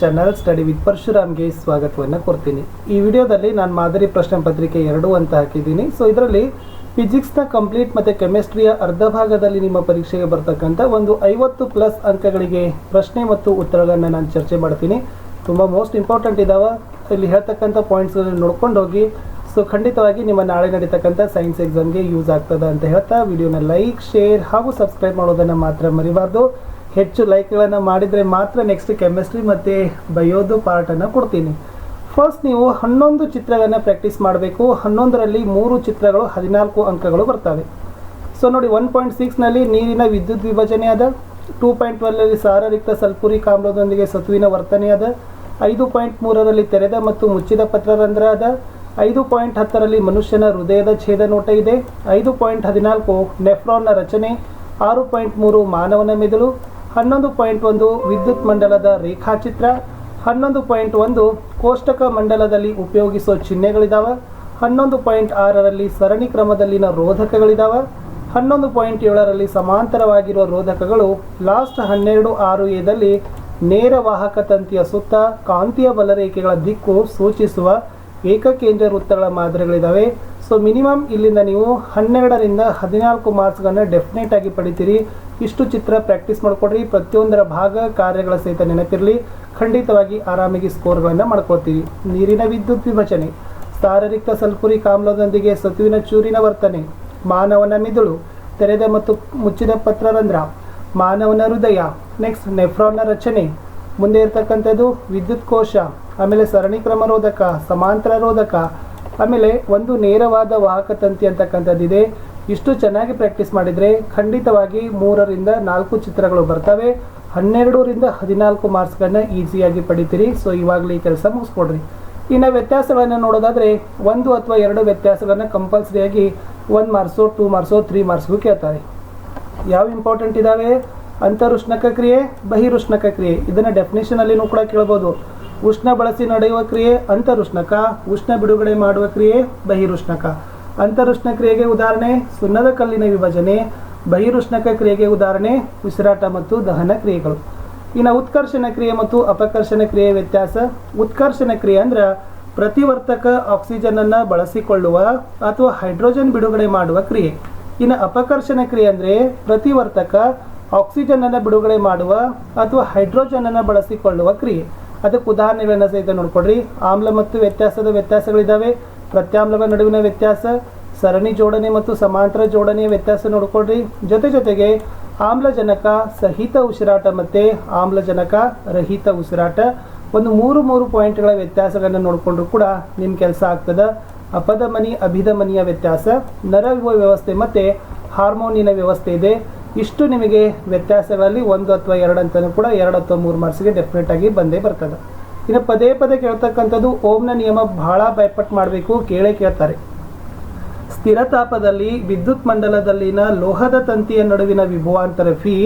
Channel study with ಪರಶುರಾಮ್ಗೆ ಸ್ವಾಗತವನ್ನು ಕೊಡ್ತೀನಿ. ಈ ವಿಡಿಯೋದಲ್ಲಿ ನಾನು ಮಾದರಿ ಪ್ರಶ್ನೆ ಪತ್ರಿಕೆ ಎರಡು ಅಂತ ಹಾಕಿದ್ದೀನಿ. ಸೊ ಇದರಲ್ಲಿ ಫಿಸಿಕ್ಸ್ನ ಕಂಪ್ಲೀಟ್ ಮತ್ತು ಕೆಮಿಸ್ಟ್ರಿಯ ಅರ್ಧ ಭಾಗದಲ್ಲಿ ನಿಮ್ಮ ಪರೀಕ್ಷೆಗೆ ಬರ್ತಕ್ಕಂಥ ಒಂದು ಐವತ್ತು ಪ್ಲಸ್ ಅಂಕಗಳಿಗೆ ಪ್ರಶ್ನೆ ಮತ್ತು ಉತ್ತರಗಳನ್ನು ನಾನು ಚರ್ಚೆ ಮಾಡ್ತೀನಿ. ತುಂಬ ಮೋಸ್ಟ್ ಇಂಪಾರ್ಟೆಂಟ್ ಇದ್ದಾವೆ ಇಲ್ಲಿ ಹೇಳ್ತಕ್ಕಂಥ ಪಾಯಿಂಟ್ಸ್ಗಳನ್ನು ನೋಡ್ಕೊಂಡು ಹೋಗಿ ಸೊ ಖಂಡಿತವಾಗಿ ನಿಮ್ಮ ನಾಳೆ ನಡೀತಕ್ಕಂಥ ಸೈನ್ಸ್ ಎಕ್ಸಾಮ್ಗೆ ಯೂಸ್ ಆಗ್ತದೆ ಅಂತ ಹೇಳ್ತಾ ವಿಡಿಯೋನ ಲೈಕ್ ಶೇರ್ ಹಾಗೂ ಸಬ್ಸ್ಕ್ರೈಬ್ ಮಾಡೋದನ್ನು ಮಾತ್ರ ಮರಿಬಾರ್ದು. ಹೆಚ್ಚು ಲೈಕ್ಗಳನ್ನು ಮಾಡಿದರೆ ಮಾತ್ರ ನೆಕ್ಸ್ಟ್ ಕೆಮಿಸ್ಟ್ರಿ ಮತ್ತು ಬಯೋದು ಪಾರ್ಟನ್ನು ಕೊಡ್ತೀನಿ. ಫಸ್ಟ್ ನೀವು ಹನ್ನೊಂದು ಚಿತ್ರಗಳನ್ನು ಪ್ರಾಕ್ಟೀಸ್ ಮಾಡಬೇಕು. ಹನ್ನೊಂದರಲ್ಲಿ ಮೂರು ಚಿತ್ರಗಳು ಹದಿನಾಲ್ಕು ಅಂಕಗಳು ಬರ್ತವೆ. ಸೊ ನೋಡಿ ಒನ್ ಪಾಯಿಂಟ್ ಸಿಕ್ಸ್ನಲ್ಲಿ ನೀರಿನ ವಿದ್ಯುತ್ ವಿಭಜನೆ ಅದ. ಟೂ ಪಾಯಿಂಟ್ ಟ್ವೆಲ್ಲಲ್ಲಿ ಸಾರರಿಕ್ತ ಸಲ್ಪುರಿ ಆಮ್ಲದೊಂದಿಗೆ ಸತುವಿನ ವರ್ತನೆ ಅದ. ಐದು ಪಾಯಿಂಟ್ ಮೂರರಲ್ಲಿ ತೆರೆದ ಮತ್ತು ಮುಚ್ಚಿದ ಪತ್ರರಂಧ್ರ ಅದ. ಐದು ಪಾಯಿಂಟ್ ಹತ್ತರಲ್ಲಿ ಮನುಷ್ಯನ ಹೃದಯದ ಛೇದ ನೋಟ ಇದೆ. ಐದು ಪಾಯಿಂಟ್ ಹದಿನಾಲ್ಕು ನೆಫ್ರಾನ್ನ ರಚನೆ. ಆರು ಪಾಯಿಂಟ್ ಮೂರು ಮಾನವನ ಮೆದುಳು. ಹನ್ನೊಂದು ಪಾಯಿಂಟ್ ಒಂದು ವಿದ್ಯುತ್ ಮಂಡಲದ ರೇಖಾಚಿತ್ರ. ಹನ್ನೊಂದು ಪಾಯಿಂಟ್ ಒಂದು ಕೋಷ್ಟಕ ಮಂಡಲದಲ್ಲಿ ಉಪಯೋಗಿಸೋ ಚಿಹ್ನೆಗಳಿದಾವೆ. ಹನ್ನೊಂದು ಪಾಯಿಂಟ್ ಆರರಲ್ಲಿ ಸರಣಿ ಕ್ರಮದಲ್ಲಿನ ರೋಧಕಗಳಿದಾವೆ. ಹನ್ನೊಂದು ಪಾಯಿಂಟ್ ಏಳರಲ್ಲಿ ಸಮಾಂತರವಾಗಿರುವ ರೋಧಕಗಳು ಲಾಸ್ಟ್ ಹನ್ನೆರಡು ಆರು ಎದಲ್ಲಿ ನೇರ ವಾಹಕ ತಂತಿಯ ಸುತ್ತ ಕಾಂತೀಯ ಬಲರೇಖೆಗಳ ದಿಕ್ಕು ಸೂಚಿಸುವ ಏಕಕೇಂದ್ರ ವೃತ್ತಗಳ ಮಾದರಿಗಳಿದ್ದಾವೆ ಸೊ ಮಿನಿಮಮ್ ಇಲ್ಲಿಂದ ನೀವು ಹನ್ನೆರಡರಿಂದ ಹದಿನಾಲ್ಕು ಮಾರ್ಕ್ಸ್ಗಳನ್ನು ಡೆಫಿನೆಟ್ ಆಗಿ ಪಡಿತೀರಿ. ಇಷ್ಟು ಚಿತ್ರ ಪ್ರಾಕ್ಟೀಸ್ ಮಾಡಿಕೊಡ್ರಿ. ಪ್ರತಿಯೊಂದರ ಭಾಗ ಕಾರ್ಯಗಳ ಸಹಿತ ನೆನಪಿರಲಿ. ಖಂಡಿತವಾಗಿ ಆರಾಮಾಗಿ ಸ್ಕೋರ್ಗಳನ್ನು ಮಾಡ್ಕೋತೀವಿ ನೀರಿನ ವಿದ್ಯುತ್ ವಿಭಜನೆ, ಸಾರರಿಕ್ತ ಸಲ್ಫುರಿಕ್ ಕಾಮ್ಲದೊಂದಿಗೆ ಸತುವಿನ ಚೂರಿನ ವರ್ತನೆ, ಮಾನವನ ಮಿದುಳು, ತೆರೆದ ಮತ್ತು ಮುಚ್ಚಿದ ಪತ್ರರಂಧ್ರ, ಮಾನವನ ಹೃದಯ ನೆಕ್ಸ್ಟ್ ನೆಫ್ರಾನ್ನ ರಚನೆ ಮುಂದೆ ಇರ್ತಕ್ಕಂಥದ್ದು ವಿದ್ಯುತ್ ಕೋಶ, ಆಮೇಲೆ ಸರಣಿ ಕ್ರಮ ರೋಧಕ ಸಮಾಂತರ ರೋಧಕ, ಆಮೇಲೆ ಒಂದು ನೇರವಾದ ವಾಹಕ ತಂತಿ ಅಂತಕ್ಕಂಥದ್ದಿದೆ ಇಷ್ಟು ಚೆನ್ನಾಗಿ ಪ್ರಾಕ್ಟೀಸ್ ಮಾಡಿದರೆ ಖಂಡಿತವಾಗಿ ಮೂರರಿಂದ ನಾಲ್ಕು ಚಿತ್ರಗಳು ಬರ್ತವೆ. ಹನ್ನೆರಡರಿಂದ ಹದಿನಾಲ್ಕು ಮಾರ್ಕ್ಸ್ಗಳನ್ನ ಈಸಿಯಾಗಿ ಪಡಿತೀರಿ. ಸೊ ಇವಾಗಲೇ ಈ ಕೆಲಸ ಮುಗಿಸ್ಕೊಡ್ರಿ. ಇನ್ನು ವ್ಯತ್ಯಾಸಗಳನ್ನು ನೋಡೋದಾದರೆ ಒಂದು ಅಥವಾ ಎರಡು ವ್ಯತ್ಯಾಸಗಳನ್ನು ಕಂಪಲ್ಸರಿಯಾಗಿ one marks two marks three ಮಾರ್ಕ್ಸ್ಗೂ ಕೇಳ್ತಾರೆ. ಯಾವ ಇಂಪಾರ್ಟೆಂಟ್ ಇದ್ದಾವೆ ಅಂತರುಷ್ಣಕ ಕ್ರಿಯೆ, ಬಹಿರುಷ್ಣಕ ಕ್ರಿಯೆ. ಇದನ್ನು ಡೆಫಿನೇಷನಲ್ಲಿನೂ ಕೂಡ ಕೇಳ್ಬೋದು. ಉಷ್ಣ ಬಳಸಿ ನಡೆಯುವ ಕ್ರಿಯೆ, ಅಂತರುಷ್ಣಕ. ಉಷ್ಣ ಬಿಡುಗಡೆ ಮಾಡುವ ಕ್ರಿಯೆ, ಬಹಿರುಷ್ಣಕ. ಅಂತರುಷ್ಣ ಕ್ರಿಯೆಗೆ ಉದಾಹರಣೆ, ಸುಣ್ಣದ ಕಲ್ಲಿನ ವಿಭಜನೆ. ಬಹಿರುಷ್ಣಕ ಕ್ರಿಯೆಗೆ ಉದಾಹರಣೆ, ಉಸಿರಾಟ ಮತ್ತು ದಹನ ಕ್ರಿಯೆಗಳು. ಇನ್ನು ಉತ್ಕರ್ಷಣ ಕ್ರಿಯೆ ಮತ್ತು ಅಪಕರ್ಷಣ ಕ್ರಿಯೆ ವ್ಯತ್ಯಾಸ. ಉತ್ಕರ್ಷಣ ಕ್ರಿಯೆ ಅಂದ್ರೆ ಪ್ರತಿವರ್ತಕ ಆಕ್ಸಿಜನ್ ಅನ್ನ ಬಳಸಿಕೊಳ್ಳುವ ಅಥವಾ ಹೈಡ್ರೋಜನ್ ಬಿಡುಗಡೆ ಮಾಡುವ ಕ್ರಿಯೆ. ಇನ್ನು ಅಪಕರ್ಷಣ ಕ್ರಿಯೆ ಅಂದ್ರೆ ಪ್ರತಿವರ್ತಕ ಆಕ್ಸಿಜನ್ ಅನ್ನು ಬಿಡುಗಡೆ ಮಾಡುವ ಅಥವಾ ಹೈಡ್ರೋಜನ್ ಅನ್ನು ಬಳಸಿಕೊಳ್ಳುವ ಕ್ರಿಯೆ. ಅದಕ್ಕೆ ಉದಾಹರಣೆಗಳನ್ನು ಸಹಿತ ನೋಡ್ಕೊಡ್ರಿ ಆಮ್ಲ ಮತ್ತು ವ್ಯತ್ಯಾಸದ ವ್ಯತ್ಯಾಸಗಳಿದ್ದಾವೆ ಪ್ರತ್ಯಾಮ್ಲಗಳ ನಡುವಿನ ವ್ಯತ್ಯಾಸ, ಸರಣಿ ಜೋಡಣೆ ಮತ್ತು ಸಮಾಂತರ ಜೋಡಣೆಯ ವ್ಯತ್ಯಾಸ ನೋಡ್ಕೊಡ್ರಿ ಜೊತೆ ಜೊತೆಗೆ ಆಮ್ಲಜನಕ ಸಹಿತ ಉಸಿರಾಟ ಮತ್ತು ಆಮ್ಲಜನಕ ರಹಿತ ಉಸಿರಾಟ ಒಂದು ಮೂರು ಮೂರು ಪಾಯಿಂಟ್ಗಳ ವ್ಯತ್ಯಾಸಗಳನ್ನು ನೋಡಿಕೊಂಡ್ರು ಕೂಡ ನಿಮ್ಮ ಕೆಲಸ ಆಗ್ತದೆ. ಅಪಧಮನಿ, ಅಭಿಧಮನಿಯ ವ್ಯತ್ಯಾಸ ನರ ವ್ಯವಸ್ಥೆ ಮತ್ತು ಹಾರ್ಮೋನಿನ ವ್ಯವಸ್ಥೆ ಇದೆ. ಇಷ್ಟು ನಿಮಗೆ ವ್ಯತ್ಯಾಸಗಳಲ್ಲಿ ಒಂದು ಅಥವಾ ಎರಡು ಅಂತಲೂ ಕೂಡ ಎರಡು ಅಥವಾ ಮೂರು ಮಾರ್ಕ್ಸ್ಗೆ ಡೆಫಿನೆಟ್ ಆಗಿ ಬಂದೇ ಬರ್ತದೆ. ಇನ್ನು ಪದೇ ಪದೇ ಕೇಳ್ತಕ್ಕಂಥದ್ದು ಓಮ್ನ ನಿಯಮ ಬಹಳ ಭಯಪಟ್ಟು ಮಾಡಬೇಕು ಕೇಳೇ ಕೇಳ್ತಾರೆ. ಸ್ಥಿರ ತಾಪದಲ್ಲಿ ವಿದ್ಯುತ್ ಮಂಡಲದಲ್ಲಿನ ಲೋಹದ ತಂತಿಯ ನಡುವಿನ ವಿಭವಾಂತರ ಫಿ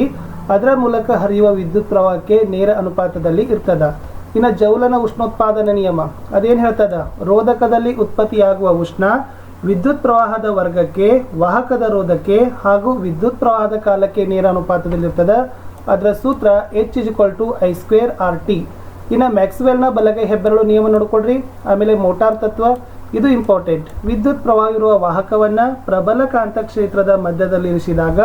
ಅದರ ಮೂಲಕ ಹರಿಯುವ ವಿದ್ಯುತ್ ಪ್ರವಾಹಕ್ಕೆ ನೇರ ಅನುಪಾತದಲ್ಲಿ ಇರ್ತದ. ಇನ್ನು ಜೌಲನ ಉಷ್ಣೋತ್ಪಾದನ ನಿಯಮ ಅದೇನು ಹೇಳ್ತದ? ರೋಧಕದಲ್ಲಿ ಉತ್ಪತ್ತಿಯಾಗುವ ಉಷ್ಣ ವಿದ್ಯುತ್ ಪ್ರವಾಹದ ವರ್ಗಕ್ಕೆ, ವಾಹಕದ ರೋಧಕ್ಕೆ ಹಾಗೂ ವಿದ್ಯುತ್ ಪ್ರವಾಹದ ಕಾಲಕ್ಕೆ ನೇರ ಅನುಪಾತದಲ್ಲಿರ್ತದೆ ಅದರ ಸೂತ್ರ H is equal to I square R T ಇನ್ನು ಮ್ಯಾಕ್ಸ್ವೆಲ್ನ ಬಲಗೈ ಹೆಬ್ಬೆರಳು ನಿಯಮ ನೋಡ್ಕೊಳ್ರಿ. ಆಮೇಲೆ ಮೋಟಾರ್ ತತ್ವ. ಇದು ಇಂಪಾರ್ಟೆಂಟ್ ವಿದ್ಯುತ್ ಪ್ರವಾಹ ಇರುವ ವಾಹಕವನ್ನು ಪ್ರಬಲ ಕಾಂತಕ್ಷೇತ್ರದ ಮಧ್ಯದಲ್ಲಿ ಇರಿಸಿದಾಗ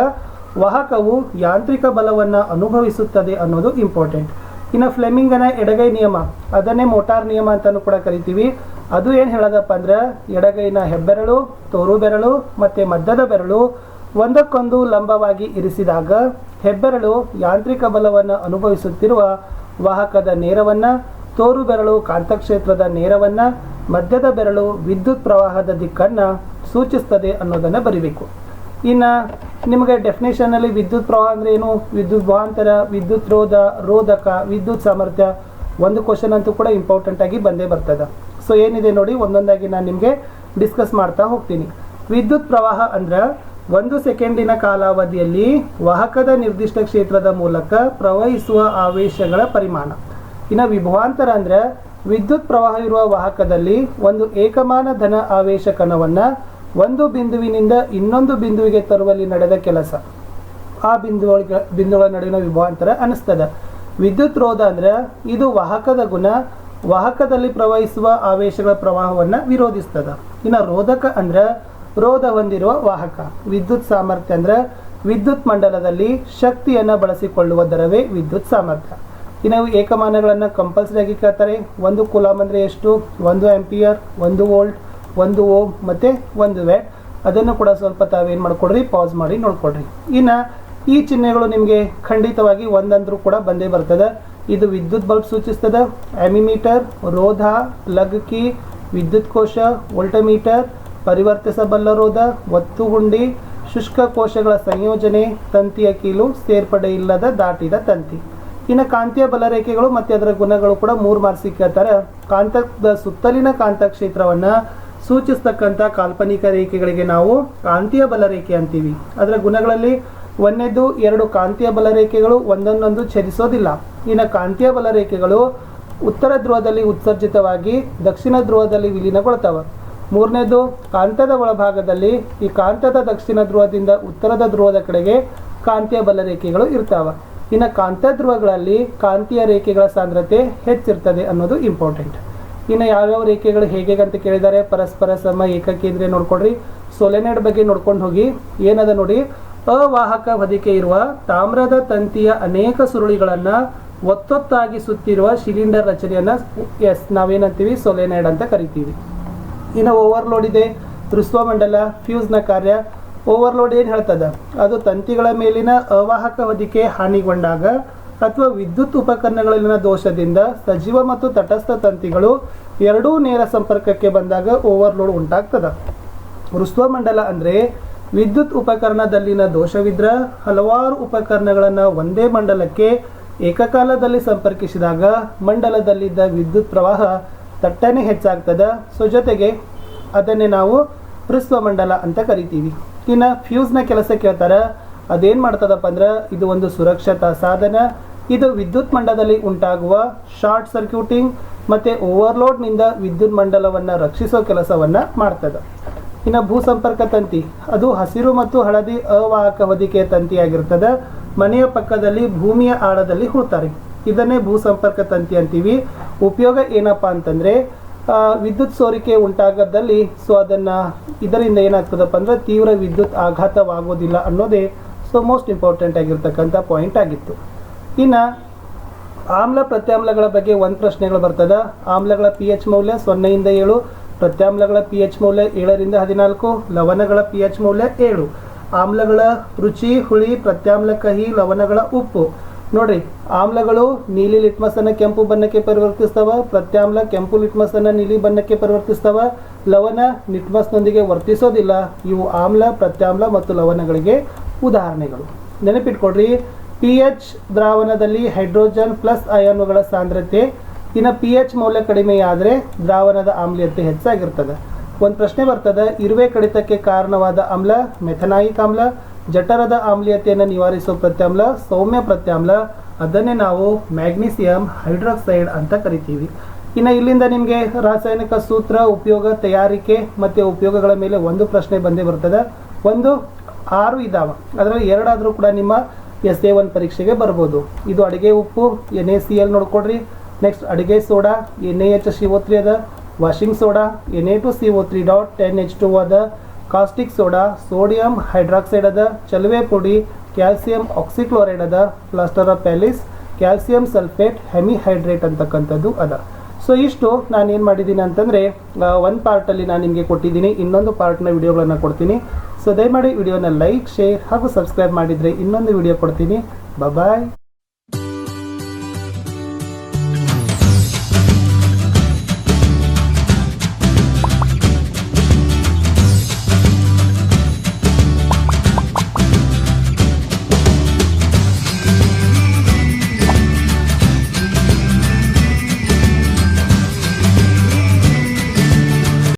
ವಾಹಕವು ಯಾಂತ್ರಿಕ ಬಲವನ್ನು ಅನುಭವಿಸುತ್ತದೆ ಅನ್ನೋದು ಇಂಪಾರ್ಟೆಂಟ್ ಇನ್ನು ಫ್ಲೆಮಿಂಗನ ಎಡಗೈ ನಿಯಮ. ಅದನ್ನೇ ಮೋಟಾರ್ ನಿಯಮ ಅಂತಲೂ ಕೂಡ ಕರಿತೀವಿ. ಅದು ಏನು ಹೇಳೋದಪ್ಪ ಅಂದ್ರೆ, ಎಡಗೈನ ಹೆಬ್ಬೆರಳು, ತೋರು ಬೆರಳು ಮತ್ತು ಮಧ್ಯದ ಬೆರಳು ಒಂದಕ್ಕೊಂದು ಲಂಬವಾಗಿ ಇರಿಸಿದಾಗ ಹೆಬ್ಬೆರಳು ಯಾಂತ್ರಿಕ ಬಲವನ್ನು ಅನುಭವಿಸುತ್ತಿರುವ ವಾಹಕದ ನೇರವನ್ನು, ತೋರು ಬೆರಳು ಕಾಂತಕ್ಷೇತ್ರದ ನೇರವನ್ನು, ಮಧ್ಯದ ಬೆರಳು ವಿದ್ಯುತ್ ಪ್ರವಾಹದ ದಿಕ್ಕನ್ನು ಸೂಚಿಸ್ತದೆ ಅನ್ನೋದನ್ನು ಬರಿಬೇಕು. ಇನ್ನು ನಿಮಗೆ ಡೆಫಿನೇಷನಲ್ಲಿ ವಿದ್ಯುತ್ ಪ್ರವಾಹ ಅಂದ್ರೆ ಏನು? ವಿದ್ಯುತ್ ಭಾಂತರ ವಿದ್ಯುತ್ ರೋಧ, ರೋಧಕ, ವಿದ್ಯುತ್ ಸಾಮರ್ಥ್ಯ, ಒಂದು ಕ್ವಶನ್ ಅಂತೂ ಕೂಡ ಇಂಪಾರ್ಟೆಂಟ್ ಆಗಿ ಬಂದೇ ಬರ್ತದೆ. ಸೊ ಏನಿದೆ ನೋಡಿ, ಒಂದೊಂದಾಗಿ ನಾನು ನಿಮಗೆ ಡಿಸ್ಕಸ್ ಮಾಡ್ತಾ ಹೋಗ್ತೀನಿ. ವಿದ್ಯುತ್ ಪ್ರವಾಹ ಅಂದ್ರೆ ಒಂದು ಸೆಕೆಂಡಿನ ಕಾಲಾವಧಿಯಲ್ಲಿ ವಾಹಕದ ನಿರ್ದಿಷ್ಟ ಕ್ಷೇತ್ರದ ಮೂಲಕ ಪ್ರವಹಿಸುವ ಆವೇಶಗಳ ಪರಿಮಾಣ. ಇನ್ನು ವಿಭವಾಂತರ ಅಂದ್ರೆ ವಿದ್ಯುತ್ ಪ್ರವಾಹ ಇರುವ ವಾಹಕದಲ್ಲಿ ಒಂದು ಏಕಮಾನ ಧನ ಆವೇಶ ಕಣವನ್ನು ಒಂದು ಬಿಂದುವಿನಿಂದ ಇನ್ನೊಂದು ಬಿಂದುವಿಗೆ ತರುವಲ್ಲಿ ನಡೆದ ಕೆಲಸ. ಆ ಬಿಂದುಗಳ ಬಿಂದುಗಳ ನಡುವಿನ ವಿಭವಾಂತರ ಅನಿಸ್ತದೆ. ವಿದ್ಯುತ್ ರೋಧ ಅಂದ್ರೆ ಇದು ವಾಹಕದ ಗುಣ ವಾಹಕದಲ್ಲಿ ಪ್ರವಹಿಸುವ ಆವೇಶಗಳ ಪ್ರವಾಹವನ್ನು ವಿರೋಧಿಸ್ತದೆ. ಇನ್ನು ರೋಧಕ ಅಂದ್ರೆ ರೋಧ ಹೊಂದಿರುವ ವಾಹಕ. ವಿದ್ಯುತ್ ಸಾಮರ್ಥ್ಯ ಅಂದ್ರೆ ವಿದ್ಯುತ್ ಮಂಡಲದಲ್ಲಿ ಶಕ್ತಿಯನ್ನು ಬಳಸಿಕೊಳ್ಳುವ ದರವೇ ವಿದ್ಯುತ್ ಸಾಮರ್ಥ್ಯ. ಇನ್ನು ಏಕಮಾನಗಳನ್ನು ಕಂಪಲ್ಸರಿ ಆಗಿ ಕೇಳ್ತಾರೆ. ಒಂದು ಕುಲಾಮ್ ಅಂದರೆ ಎಷ್ಟು? ಒಂದು ಆಂಪಿಯರ್ ಒಂದು ವೋಲ್ಟ್ ಒಂದು ಓಮ್ ಮತ್ತು ಒಂದು ವ್ಯಾಟ್ ಅದನ್ನು ಕೂಡ ಸ್ವಲ್ಪ ತಾವೇನು ಮಾಡ್ಕೊಡ್ರಿ ಪಾಸ್ ಮಾಡಿ ನೋಡ್ಕೊಡ್ರಿ. ಇನ್ನು ಈ ಚಿಹ್ನೆಗಳು ನಿಮಗೆ ಖಂಡಿತವಾಗಿ ಒಂದಂದ್ರೂ ಕೂಡ ಬಂದೇ ಬರ್ತದೆ. ಇದು ವಿದ್ಯುತ್ ಬಲ್ಬ್ ಸೂಚಿಸ್ತದೆ. ಆಮಿಮೀಟರ್, ರೋಧ, ಪ್ಲಗ್ ಕೀ, ವಿದ್ಯುತ್ ಕೋಶ, ವೋಲ್ಟಮೀಟರ್, ಪರಿವರ್ತಿಸಬಲ್ಲ ರೋಧ ಒತ್ತುಗುಂಡಿ ಶುಷ್ಕ ಕೋಶಗಳ ಸಂಯೋಜನೆ, ತಂತಿಯ ಕೀಲು ಸೇರ್ಪಡೆ ಇಲ್ಲದ ದಾಟಿದ ತಂತಿ. ಇನ್ನು ಕಾಂತೀಯ ಬಲರೇಖೆಗಳು ಮತ್ತು ಅದರ ಗುಣಗಳು ಕೂಡ ಮೂರು ಮಾರ್ಕ್ಸ್ ಕೇಳ್ತಾರೆ ಕಾಂತದ ಸುತ್ತಲಿನ ಕಾಂತ ಕ್ಷೇತ್ರವನ್ನು ಸೂಚಿಸ್ತಕ್ಕಂಥ ಕಾಲ್ಪನಿಕ ರೇಖೆಗಳಿಗೆ ನಾವು ಕಾಂತೀಯ ಬಲರೇಖೆ ಅಂತೀವಿ. ಅದರ ಗುಣಗಳಲ್ಲಿ ಒಂದನೇದು ಎರಡು ಕಾಂತೀಯ ಬಲರೇಖೆಗಳು ಒಂದನ್ನೊಂದು ಛೇದಿಸೋದಿಲ್ಲ. ಇನ್ನು ಕಾಂತೀಯ ಬಲರೇಖೆಗಳು ಉತ್ತರ ಧ್ರುವದಲ್ಲಿ ಉತ್ಸರ್ಜಿತವಾಗಿ ದಕ್ಷಿಣ ಧ್ರುವದಲ್ಲಿ ವಿಲೀನಗೊಳ್ತವೆ. ಮೂರನೇದು ಕಾಂತದ ಒಳಭಾಗದಲ್ಲಿ ಈ ಕಾಂತದ ದಕ್ಷಿಣ ಧ್ರುವದಿಂದ ಉತ್ತರದ ಧ್ರುವದ ಕಡೆಗೆ ಕಾಂತೀಯ ಬಲರೇಖೆಗಳು ಇರ್ತಾವೆ. ಇನ್ನು ಕಾಂತ ಧ್ರುವಗಳಲ್ಲಿ ಕಾಂತೀಯ ರೇಖೆಗಳ ಸಾಂದ್ರತೆ ಹೆಚ್ಚಿರ್ತದೆ ಅನ್ನೋದು ಇಂಪಾರ್ಟೆಂಟ್. ಇನ್ನು ಯಾವ್ಯಾವ ರೇಖೆಗಳು ಹೇಗೆ ಅಂತ ಕೇಳಿದ್ದಾರೆ ಪರಸ್ಪರ ಸಮ ಏಕಕೇಂದ್ರೀಯ ನೋಡ್ಕೊಡ್ರಿ ಸೊಲೆನೈಡ್ ಬಗ್ಗೆ ನೋಡ್ಕೊಂಡು ಹೋಗಿ. ಏನದ ನೋಡಿ? ಅವಾಹಕ ಹೊದಿಕೆ ಇರುವ ತಾಮ್ರದ ತಂತಿಯ ಅನೇಕ ಸುರುಳಿಗಳನ್ನು ಒತ್ತೊತ್ತಾಗಿ ಸುತ್ತಿರುವ ಶಿಲಿಂಡರ್ ರಚನೆಯನ್ನ ಎಸ್, ನಾವೇನಂತೀವಿ? ಸೊಲೆನೈಡ್ ಅಂತ ಕರಿತೀವಿ. ಇನ್ನು ಓವರ್ಲೋಡ್ ಇದೆ. ಮಂಡಲ, ಫ್ಯೂಸ್ನ ಕಾರ್ಯ, ಓವರ್ಲೋಡ್ ಏನು ಹೇಳ್ತದ? ಅದು ತಂತಿಗಳ ಮೇಲಿನ ಅವಾಹಕ ಹೊದಿಕೆ ಹಾನಿಗೊಂಡಾಗ ಅಥವಾ ವಿದ್ಯುತ್ ಉಪಕರಣಗಳಲ್ಲಿನ ದೋಷದಿಂದ ಸಜೀವ ಮತ್ತು ತಟಸ್ಥ ತಂತಿಗಳು ಎರಡೂ ನೇರ ಸಂಪರ್ಕಕ್ಕೆ ಬಂದಾಗ ಓವರ್ಲೋಡ್ ಉಂಟಾಗ್ತದೆ. ಮಂಡಲ ಅಂದರೆ ವಿದ್ಯುತ್ ಉಪಕರಣದಲ್ಲಿನ ದೋಷವಿದ್ರ ಹಲವಾರು ಉಪಕರಣಗಳನ್ನು ಒಂದೇ ಮಂಡಲಕ್ಕೆ ಏಕಕಾಲದಲ್ಲಿ ಸಂಪರ್ಕಿಸಿದಾಗ ಮಂಡಲದಲ್ಲಿದ್ದ ವಿದ್ಯುತ್ ಪ್ರವಾಹ ತಟ್ಟನೆ ಹೆಚ್ಚಾಗ್ತದ. ಸೊ ಜೊತೆಗೆ ಅದನ್ನೇ ನಾವು ಮಂಡಲ ಅಂತ ಕರಿತೀವಿ. ಇನ್ನು ಫ್ಯೂಸ್ನ ಕೆಲಸ ಕೇಳ್ತಾರೆ, ಅದೇನು ಮಾಡ್ತದಪ್ಪ ಅಂದ್ರೆ ಇದು ಒಂದು ಸುರಕ್ಷತಾ ಸಾಧನ. ಇದು ವಿದ್ಯುತ್ ಮಂಡಲದಲ್ಲಿ ಉಂಟಾಗುವ ಶಾರ್ಟ್ ಸರ್ಕ್ಯೂಟಿಂಗ್ ಮತ್ತು ಓವರ್ಲೋಡ್ನಿಂದ ವಿದ್ಯುತ್ ಮಂಡಲವನ್ನು ರಕ್ಷಿಸೋ ಕೆಲಸವನ್ನು ಮಾಡ್ತದೆ. ಇನ್ನು ಭೂ ಸಂಪರ್ಕ ತಂತಿ. ಅದು ಹಸಿರು ಮತ್ತು ಹಳದಿ ಅವಾಹಕ ಹೊದಿಕೆಯ ತಂತಿಯಾಗಿರ್ತದೆ ಮನೆಯ ಪಕ್ಕದಲ್ಲಿ ಭೂಮಿಯ ಆಳದಲ್ಲಿ ಹೂಳ್ತಾರೆ. ಇದನ್ನೇ ಭೂ ಸಂಪರ್ಕ ತಂತಿ ಅಂತೀವಿ. ಉಪಯೋಗ ಏನಪ್ಪ ಅಂತಂದರೆ ವಿದ್ಯುತ್ ಸೋರಿಕೆ ಉಂಟಾಗದಲ್ಲಿ ಸೊ ಅದನ್ನು ಇದರಿಂದ ಏನಾಗ್ತದಪ್ಪ ಅಂದರೆ ತೀವ್ರ ವಿದ್ಯುತ್ ಆಘಾತವಾಗೋದಿಲ್ಲ ಅನ್ನೋದೇ ಸೊ ಮೋಸ್ಟ್ ಇಂಪಾರ್ಟೆಂಟ್ ಆಗಿರ್ತಕ್ಕಂಥ ಪಾಯಿಂಟ್ ಆಗಿತ್ತು. ಇನ್ನು ಆಮ್ಲ ಪ್ರತ್ಯಾಮ್ಲಗಳ ಬಗ್ಗೆ ಒಂದು ಪ್ರಶ್ನೆಗಳು ಬರ್ತದೆ. ಆಮ್ಲಗಳ ಪಿ ಎಚ್ ಮೌಲ್ಯ ಸೊನ್ನೆಯಿಂದ ಏಳು. ಪ್ರತ್ಯಾಮ್ಲಗಳ ಪಿ ಎಚ್ ಮೌಲ್ಯ ಏಳರಿಂದ ಹದಿನಾಲ್ಕು, ಲವಣಗಳ ಪಿ ಎಚ್ ಮೌಲ್ಯ ಏಳು. ಆಮ್ಲಗಳ ರುಚಿ, ಹುಳಿ ಪ್ರತ್ಯಾಮ್ಲ ಕಹಿ ಲವಣಗಳ ಉಪ್ಪು. ನೋಡ್ರಿ, ಆಮ್ಲಗಳು ನೀಲಿ ಲಿಟ್ಮಸ್ ಕೆಂಪು ಬಣ್ಣಕ್ಕೆ ಪರಿವರ್ತಿಸ್ತವ, ಪ್ರತ್ಯಾಮ್ಲ ಕೆಂಪು ಲಿಟ್ಮಸ್ ನೀಲಿ ಬಣ್ಣಕ್ಕೆ ಪರಿವರ್ತಿಸ್ತವ, ಲವಣ ನಿಟ್ಮಸ್ನೊಂದಿಗೆ ವರ್ತಿಸೋದಿಲ್ಲ. ಇವು ಆಮ್ಲ, ಪ್ರತ್ಯಾಮ್ಲ ಮತ್ತು ಲವಣಗಳಿಗೆ ಉದಾಹರಣೆಗಳು. ನೆನಪಿಟ್ಕೊಡ್ರಿ ಪಿ ಎಚ್ ದ್ರಾವಣದಲ್ಲಿ ಹೈಡ್ರೋಜನ್ ಪ್ಲಸ್ ಅಯಾನುಗಳ ಸಾಂದ್ರತೆ ಇನ್ನು ಪಿ ಎಚ್ ಮೌಲ್ಯ ಕಡಿಮೆಯಾದರೆ ದ್ರಾವಣದ ಆಮ್ಲೀಯತೆ ಹೆಚ್ಚಾಗಿರ್ತದೆ. ಒಂದು ಪ್ರಶ್ನೆ ಬರ್ತದೆ, ಇರುವೆ ಕಡಿತಕ್ಕೆ ಕಾರಣವಾದ ಆಮ್ಲ, ಮೆಥನಾಯಿಕ್ ಆಮ್ಲ, ಜಠರದ ಆಮ್ಲೀಯತೆಯನ್ನು ನಿವಾರಿಸುವ ಪ್ರತ್ಯಾಮ್ಲ, ಸೌಮ್ಯ ಪ್ರತ್ಯಾಮ್ಲ, ಅದನ್ನೇ ನಾವು ಮ್ಯಾಗ್ನೀಸಿಯಂ ಹೈಡ್ರಾಕ್ಸೈಡ್ ಅಂತ ಕರಿತೀವಿ. ಇನ್ನು ಇಲ್ಲಿಂದ ನಿಮಗೆ ರಾಸಾಯನಿಕ ಸೂತ್ರ, ಉಪಯೋಗ, ತಯಾರಿಕೆ ಮತ್ತು ಉಪಯೋಗಗಳ ಮೇಲೆ ಒಂದು ಪ್ರಶ್ನೆ ಬಂದೇ ಬರ್ತದೆ. ಒಂದು, ಆರು ಇದಾವೆ. ಅದರಲ್ಲಿ ಎರಡಾದರೂ ಕೂಡ ನಿಮ್ಮ ಎಸ್ ಎ ಒನ್ ಪರೀಕ್ಷೆಗೆ ಬರ್ಬೋದು. ಇದು ಅಡುಗೆ ಉಪ್ಪು ಎನ್ ಎ ಸಿ ಎಲ್ ನೋಡ್ಕೊಡ್ರಿ. ನೆಕ್ಸ್ಟ್ ಅಡುಗೆ soda N A H C O three ಅದ washing soda N A two C O three dot ten H two ಅದ ಕಾಸ್ಟಿಕ್ ಸೋಡಾ ಸೋಡಿಯಂ ಹೈಡ್ರಾಕ್ಸೈಡ್ ಅದ, ಚಲುವೆ ಪುಡಿ ಕ್ಯಾಲ್ಸಿಯಂ ಆಕ್ಸಿಕ್ಲೋರೈಡ್ ಅದ plaster of Paris calcium sulphate hemihydrate ಅಂತಕ್ಕಂಥದ್ದು ಅದ. So ಇಷ್ಟು ನಾನು ಏನು ಮಾಡಿದ್ದೀನಿ ಅಂತಂದರೆ ಒಂದು ಪಾರ್ಟಲ್ಲಿ ನಾನು ನಿಮಗೆ ಕೊಟ್ಟಿದ್ದೀನಿ, ಇನ್ನೊಂದು ಪಾರ್ಟ್ನ ವಿಡಿಯೋಗಳನ್ನು ಕೊಡ್ತೀನಿ. ಸೊ ದಯಮಾಡಿ ವಿಡಿಯೋನ ಲೈಕ್ ಶೇರ್ ಹಾಗೂ ಸಬ್ಸ್ಕ್ರೈಬ್ ಮಾಡಿದರೆ ಇನ್ನೊಂದು ವಿಡಿಯೋ ಕೊಡ್ತೀನಿ. ಬಾಯ್